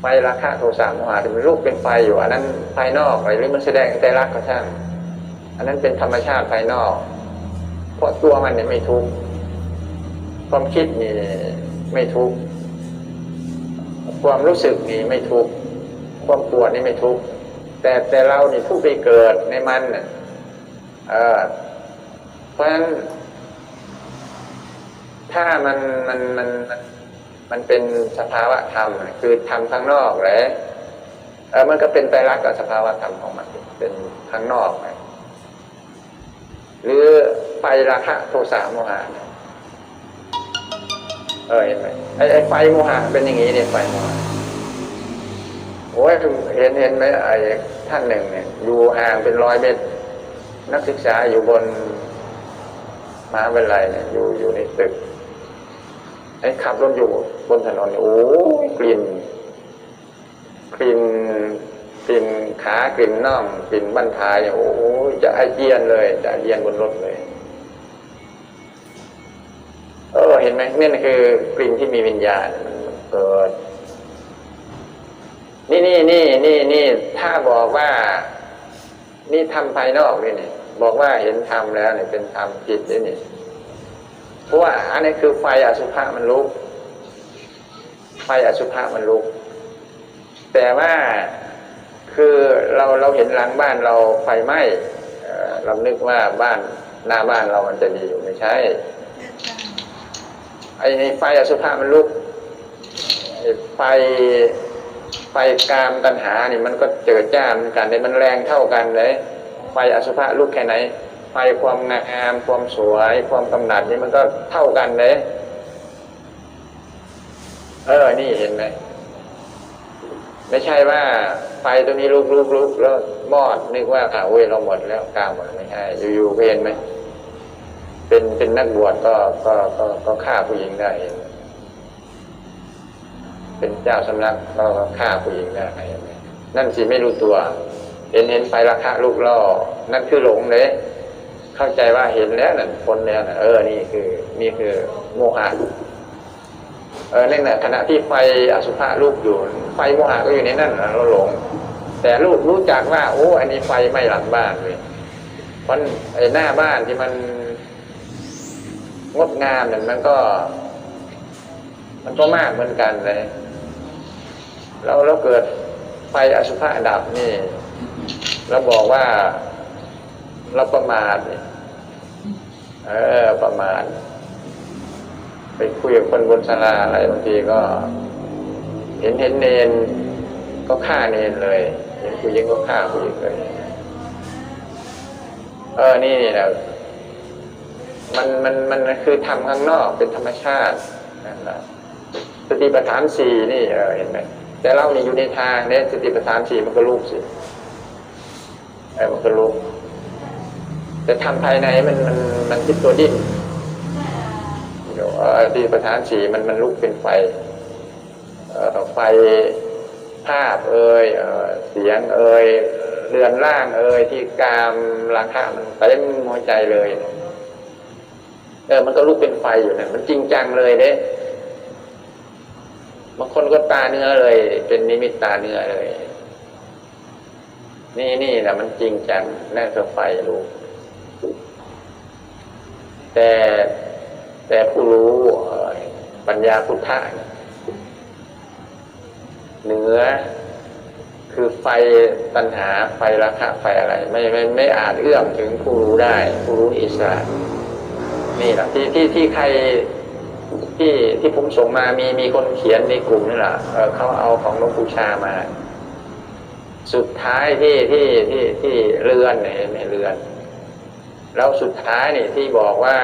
ไฟราคะโทสะโมหะที่มันรูปเป็นไฟอยู่ อันนั้นภายนอกหรือมันแสดงใจรักก็ช่างอันนั้นเป็นธรรมชาติภายนอก เพราะตัวมันเนี่ยไม่ทุกข์ความคิดนี่ไม่ทุกข์ความรู้สึกนี่ไม่ทุกข์ความปวดนี่ไม่ทุกข์แต่แต่เรานี่ผู้ไปเกิดในมันน่ะเออเพราะฉะนั้นถ้ามันมันมันมัน มันเป็นสภาวะธรรม คือธรรมข้างนอกแหละเออมันก็เป็นไตรลักษณ์กับสภาวะธรรมของมัน เป็นข้างนอกนะหรือไฟราคะโทสะโมหะเนี่ยเออเห็นไหมไอ้ไอ้ไฟโมหะเป็นอย่างนี้เนี่ยไฟโมหะโอ้ยเห็นเห็นไหมไอ้ท่านหนึ่งเนี่ยอยู่ห่างเป็นร้อยเมตร นักศึกษาอยู่บนมหาวิทยาลัยเนี่ยอยู่อยู่ในตึกไอ้ขับรถอยู่ บนถนนโอ้กลิ่นกลิ่นกลิ่นขากลิ่นน่องกลิ่นบั้นท้ายโอ้จะอาเจียนเลย จะเจียนบนรถเลยเออเห็นไหมนี่คือกลิ่นที่มีวิญญาณมันเกิด นี่นี่นี่นี่นี่ถ้าบอกว่า นี่ทำภายนอกนี่นี่บอกว่าเห็นธรรมแล้วเนี่ยเป็นธรรมจิตนี่นี่เพราะว่าอันนี้คือไฟอสุภะมันลุก ไฟอสุภะมันลุก แต่ว่าคือเราเราเห็นหลังบ้านเราไฟไหม้เรานึกว่าบ้านหน้าบ้านเรามันจะดีอยู่ไม่ใช่ไอ้ไฟอสุภะมันลุกไฟไฟกามตัณหานี่มันก็เจิดจ้าเหมือนกันเลยมันแรงเท่ากันเลย ไฟอสุภะลุกแค่ไหน ไฟความงามความสวย ความกำหนัดนี่มันก็เท่ากันเลย เออ นี่เห็นไหมไม่ใช่ว่าไฟตัวนี้ลุกลุกลุกแล้วมอดนึกว่าอ่าเว้ยเราหมดแล้วกลามหมดไม่ใช่อยู่ๆก็เห็นไหมเป็นเป็นนักบวชก็ก็ก็ก็ฆ่าผู้หญิงได้เห็นเป็นเจ้าสำนักก็ฆ่าผู้หญิงได้เห็นไหมนั่นสิไม่รู้ตัว เห็นเห็นไฟราคะลูกล่อนั่นคือหลงเลยเข้าใจว่าเห็นแล้วนั่นพ้นแล้วน่ะเออนี่คือ นี่คือโมหะ เออนั่นแหละขณะที่ไฟอสุภะลูกอยู่ ไฟโมหะก็อยู่ในนั่นนะเราหลง แต่ลูกรู้จักว่า โอ้ อันนี้ไฟไม้หลังบ้านเลยเพราะไอ้หน้าบ้านที่มันงดงามเนี่ยมันก็ มันก็มากเหมือนกันเลยเราเราเกิดไฟอสุภะดับนี่เราบอกว่าเราประมาทนี่เออประมาท ไปคุยกับคนบนศาลาอะไรบางทีก็ เห็นเห็นเนนก็ฆ่าเนนเลยเห็นผู้หญิงก็ฆ่าผู้หญิงเลยเออนี่นี่แหละมันมันมันคือทำข้างนอกเป็นธรรมชาตินั่นแหละสติปัฏฐานสี่นี่เออเห็นไหมแต่เรานี่อยู่ในทางเนี่ยสติปัฏฐานสี่มันก็รูปสิเออมันก็รูปแต่ทำภายในมันมันมันคิดตัวดิ้น เดี๋ยวเออสติปัฏฐานสีมันมันลุกเป็นไฟไฟภาพเอ่ยเสียงเอ่ยเรือนร่างเอ่ยที่กามราคะมันเต็มหัวใจเลยเออมันก็ลุกเป็นไฟอยู่นะมันจริงจังเลยเด้บางคนก็ตาเนื้อเลย เป็นนิมิตตาเนื้อเลย นี่นี่แหละมันจริงจังนั่นคือไฟรู้แต่ แต่ผู้รู้ปัญญาพุทธะเหนือคือไฟตัณหาไฟราคะไฟอะไร ไม่ไม่ไม่อาจเอื้อมถึงผู้รู้ได้ ผู้รู้อิสระนี่แหละที่ที่ที่ใครที่ที่ผมส่งมามีมีคนเขียนในกลุ่มนี่แหละเเขาเอาของหลวงปู่ชามา สุดท้ายที่ที่ที่ที่เรือนเนี่ยเห็นไหมเรือน แล้วสุดท้ายนี่ที่บอกว่า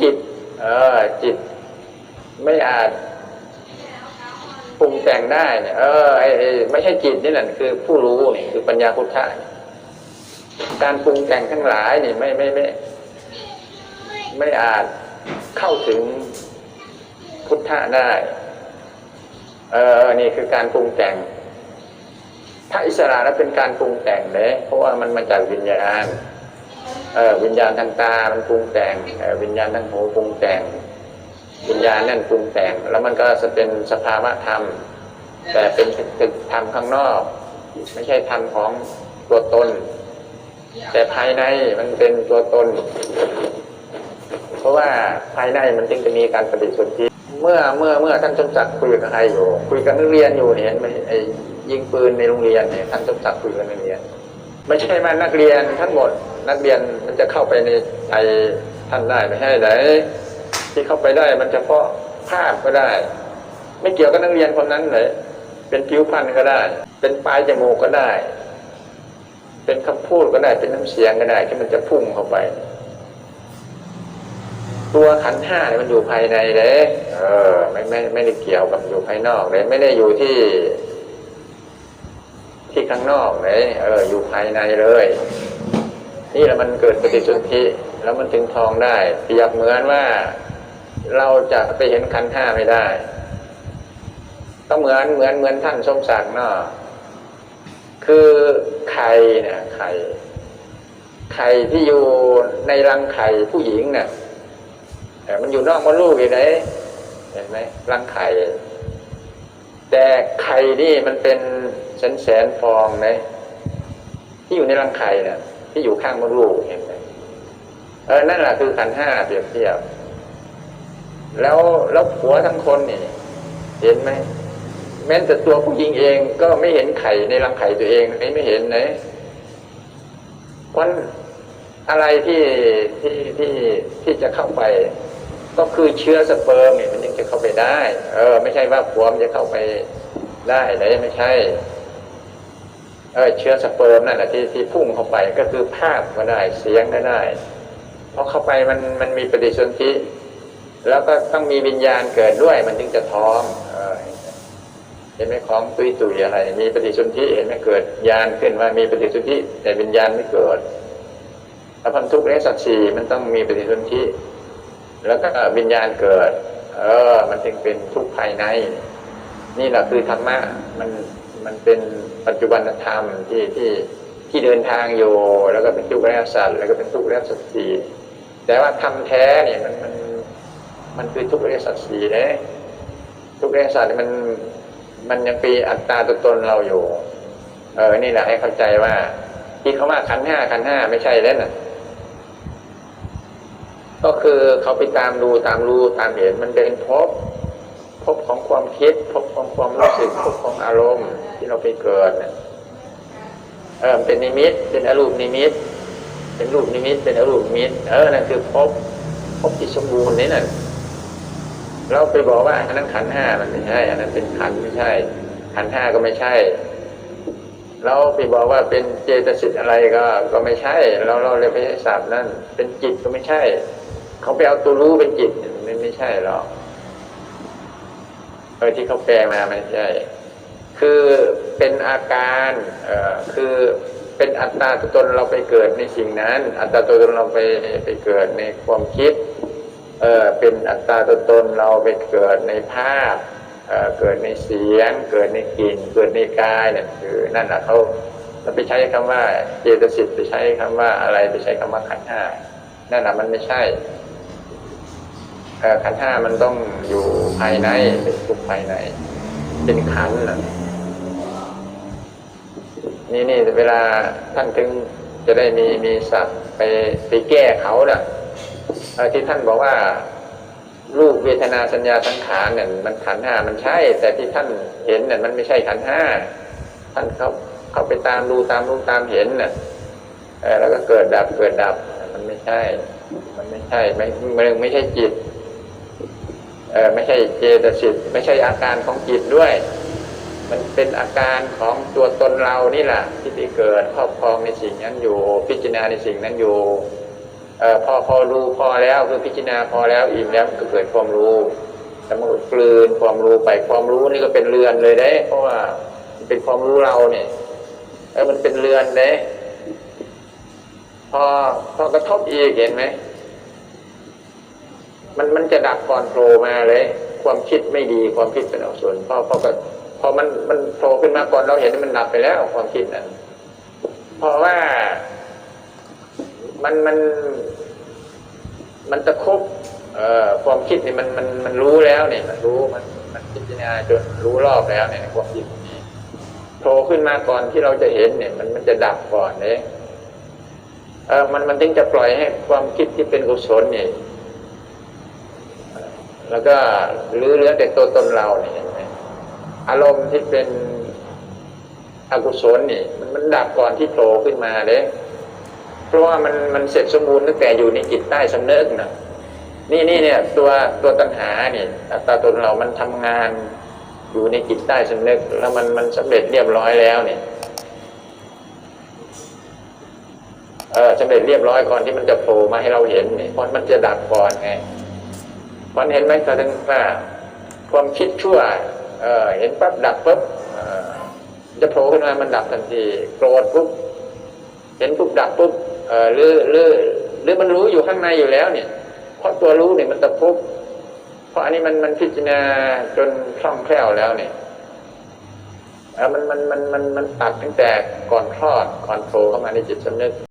จิต เออ จิต ไม่อาจปรุงแต่งได้เนี่ยเออไอไอ้ไม่ใช่จิตนี่แหละคือผู้รู้นี่คือปัญญาพุทธะการปรุงแต่งทั้งหลายนี่ไม่ไม่ไม่ไม่อาจเข้าถึงพุทธะได้ เออ นี่คือการปรุงแต่ง ถ้าอิสระแล้วเป็นการปรุงแต่งเลยเพราะว่ามันมาจากวิญญาณ วิญญาณทางตา มันปรุงแต่งวิญญาณทางหูปรุงแต่ง วิญญาณนั่นปรุงแต่ง แล้วมันก็จะเป็นสภาวะธรรม แต่เป็นตึกธรรมข้างนอก ไม่ใช่ธรรมของตัวตน แต่ภายในมันเป็นตัวตน เพราะว่าภายในมันจึงจะมีการปฏิสนธิเมื่อเมื่อเมื่อท่านสมศักดิ์คุยกับใครอยู่ คุยกับนักเรียนอยู่เนี่ยเห็นไหมไอ้ยิงปืนในโรงเรียนเนี่ยท่านสมศักดิ์คุยกับนักเรียน ไม่ใช่ว่านักเรียนทั้งหมด นักเรียนมันจะเข้าไปในใจท่านได้ไม่ใช่ไหนที่เข้าไปได้มันเฉพาะภาพก็ได้ ไม่เกี่ยวกับนักเรียนคนนั้นเลยเป็นผิวพรรณก็ได้ เป็นปลายจมูกก็ได้ เป็นคำพูดก็ได้ เป็นน้ำเสียงก็ได้ ที่มันจะพุ่งเข้าไป ตัวขันห้าเนี่ยมันอยู่ภายในเลยเออ ไม่ไม่ไม่ได้เกี่ยวกับอยู่ภายนอกเลย ไม่ได้อยู่ที่ ที่ข้างนอกเลยเออ อยู่ภายในเลย นี่แหละมันเกิดปฏิสนธิแล้วมันถึงทองได้เปรียบเหมือนว่าเราจะไปเห็นขันห้าไม่ได้ ก็เหมือนเหมือนเหมือนท่านสมศักดิ์เนาะคือไข่เนี่ยไข่ไข่ที่อยู่ในรังไข่ผู้หญิงเนี่ยแต่มันอยู่นอกมดลูกอยู่ไหนเห็นไหมรังไข่ แต่ไข่นี่มันเป็นแสนแสนฟองนะที่อยู่ในรังไข่นี่ยที่อยู่ข้างมดลูกเห็นไหมเออนั่นแหละคือขันห้าเปรียบเทียบ แล้วแล้วผัวทั้งคนนี่เห็นไหมแม้แต่ตัวผู้หญิงเองก็ไม่เห็นไข่ในรังไข่ตัวเองไม่ไม่เห็นนะเพราะอะไรที่ที่ที่ที่จะเข้าไป ก็คือเชื้อสเปิร์มเนี่ยมันยังจะเข้าไปได้ เออ ไม่ใช่ว่าผัวมันจะเข้าไปได้เลยไม่ใช่ เออเชื้อสเปิร์มนั่นแหละที่ที่พุ่งเข้าไปก็คือภาพก็ได้เสียงก็ได้เพราะเข้าไปมันมันมีปฏิสนธิแล้วก็ต้องมีวิญญาณเกิดด้วย มันถึงจะท้องเห็นไหมของตุยตุยอะไร มีปฏิสนธิเห็นไหมเกิดญาณขึ้นว่ามีปฏิสนธิแต่วิญญาณไม่เกิดแล้วพันธุกร์ในสัตว์สี่มันต้องมีปฏิสนธิ แล้วก็วิญญาณเกิด เออ มันจึงเป็นทุกข์ภายใน นี่แหละคือธรรมะมันมันเป็นปัจจุบันธรรมที่ที่ที่เดินทางอยู่ แล้วก็เป็นทุกข์แรกสัตว์แล้วก็เป็นทุกข์แรกสัตว์สีแต่ว่าธรรมแท้เนี่ยมันมันมันคือทุกข์อริยสัจสี่นะทุกข์อริยสัจนี่มันมันยังปีอัตตาตัวตนเราอยู่ เออ นี่แหละให้เข้าใจว่าที่เขาว่าขันห้าขันห้าไม่ใช่แล้วน่ะ ก็คือเขาไปตามดูตามรู้ตามเห็นมันเป็นพภพบของความคิดภพของความรู้สึกภพของอารมณ์ที่เราไปเกิดน่ะเออเป็นนิมิต เป็นอรูปนิมิต เป็นรูปนิมิต เป็นอรูปนิมิต เออนั่นคือพภพบที่สมบูรณ์นี่น่ะเราไปบอกว่าอันนั้นขันห้ามันไม่ใช่ อันนั้นเป็นขันไม่ใช่ ขันห้าก็ไม่ใช่ เราไปบอกว่าเป็นเจตสิกอะไรก็ก็ไม่ใช่ เราเราเลยไปใช้ศัพท์นั่นเป็นจิตก็ไม่ใช่ เขาไปเอาตัวรู้เป็นจิตมันไม่ใช่หรอกเออที่เขาแปลมาไม่ใช่ คือเป็นอาการเอ่อคือเป็นอัตตาตัวตนเราไปเกิดในสิ่งนั้น อัตตาตัวตนเราไปไปเกิดในความคิด เออเป็นอัตตาตัวตนเราไปเกิดในภาพเออเกิดในเสียง เกิดในกลิ่น เกิดในกายเนี่ยคือนั่นแหละเขาเราไปใช้คำว่าเจตสิกไปใช้คำว่าอะไรไปใช้คำว่าขันธ์ห้านั่นแหละมันไม่ใช่ ขันธ์ห้ามันต้องอยู่ภายในเป็นทุกข์ภายใน เป็นขันธ์น่ะนี่นี่เวลาท่านถึงจะได้มีมีศัพท์ไปไปแก้เขาน่ะเอ่อที่ท่านบอกว่ารูปเวทนาสัญญาสังขารเนี่ยมันขันธ์ห้ามันใช่ แต่ที่ท่านเห็นเนี่ยมันไม่ใช่ขันธ์ห้าท่านเขาเขาไปตามดูตามรู้ตามเห็นน่ะแล้วก็เกิดดับเกิดดับ มันไม่ใช่ มันไม่ใช่ไม่มันไม่ใช่จิต เออไม่ใช่เจตสิกไม่ใช่อาการของจิตด้วย มันเป็นอาการของตัวตนเรานี่แหละที่ไปเกิดครอบครองในสิ่งนั้นอยู่ พิจารณาในสิ่งนั้นอยู่ออพอพอรู้พอแล้วคือพิจารณาพอแล้วอิ่มแล้วก็เกิดความรู้แต่มันก็กลืนความรู้ไปความรู้นี่ก็เป็นเรือนเลยเด้เพราะว่ามันเป็นความรู้เราเนี่ยเออมันเป็นเรือนเด้พอพอกระทบอีกเห็นไหม มันมันจะดับก่อนโผล่มาเลย ความคิดไม่ดีความคิดเป็นอกุศลพอพอก็พอมันมันโผล่ขึ้นมาก่อนเราเห็นมันดับไปแล้วความคิดนั้นเพราะว่ามันมัน มันตะคบเอ่อความคิดนี่มันมันมันรู้แล้วเนี่ยมันรู้มันมันพิจารณาจนรู้รอบแล้วเนี่ยความคิดนี้โผล่ขึ้นมาก่อนที่เราจะเห็นเนี่ย มันมันจะดับก่อนเนี่ยเออมันมันถึงจะปล่อยให้ความคิดที่เป็นกุศลเนี่ย แล้วก็หลือเหลือแต่ตัวตนเราเนี่ยอารมณ์ที่เป็นอกุศลนี่มันมันดับก่อนที่โผล่ขึ้นมาเด้เพราะว่ามันมันเสร็จสมบูรณ์ตั้งแต่อยู่ในจิตใต้สำนึกนะนี่นี่เนี่ย ตัวตัวตัณหาเนี่ยอัตราตนเรามันทำงานอยู่ในจิตใต้สำนึก แล้วมันมันสำเร็จเรียบร้อยแล้วเนี่ยเออสำเร็จเรียบร้อยก่อนที่มันจะโผล่มาให้เราเห็นเนี่ยเพราะมันจะดับก่อนไง เพราะเห็นไหมแสดงว่าความคิดชั่วเออเห็นปั๊บดับปุ๊บจะโผล่ขึ้นมามันดับทันทีโกรธปุ๊บเห็นปุ๊บดับปุ๊บเออหรือหรือหรือมันรู้อยู่ข้างในอยู่แล้วเนี่ย เพราะตัวรู้เนี่ยมันตะพุบเพราะอันนี้มันมันพิจารณาจนคล่องแคล่วแล้วเนี่ยเออมันมันมันมันมันตัดตั้งแต่ก่อนคลอดก่อนโผล่เข้ามาในจิตสำนึก